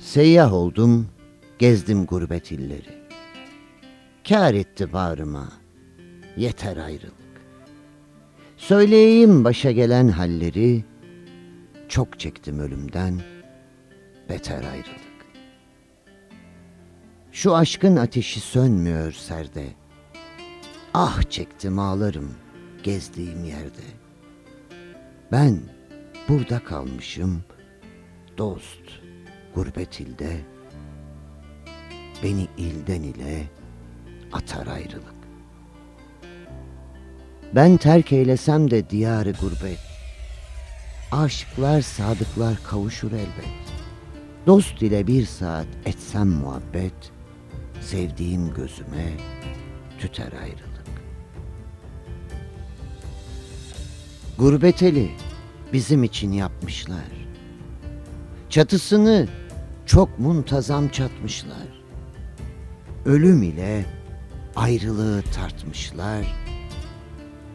Seyyah oldum, gezdim gurbet illeri. Kâr etti bağrıma, yeter ayrılık. Söyleyeyim başa gelen halleri, çok çektim ölümden, beter ayrılık. Şu aşkın ateşi sönmüyor serde. Ah çektim ağlarım gezdiğim yerde. Ben burada kalmışım, dost gurbet ilde. Beni ilden ile atar ayrılık. Ben terk eylesem de diyarı gurbet. Aşıklar sadıklar kavuşur elbet. Dost ile bir saat etsem muhabbet, sevdiğim gözüme tüter ayrılık. Gurbet eli bizim için yapmışlar. Çatısını çok muntazam çatmışlar. Ölüm ile ayrılığı tartmışlar.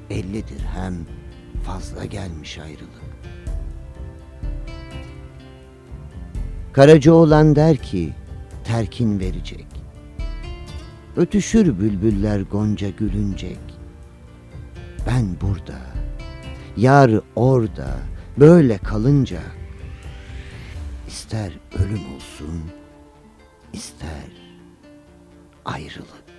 Elli dirhem fazla gelmiş ayrılık. Karacaoğlan der ki terkin verecek. Ötüşür bülbüller gonca gülüncek. Ben burada, yar orada, böyle kalınca ister ölüm olsun, ister ayrılık.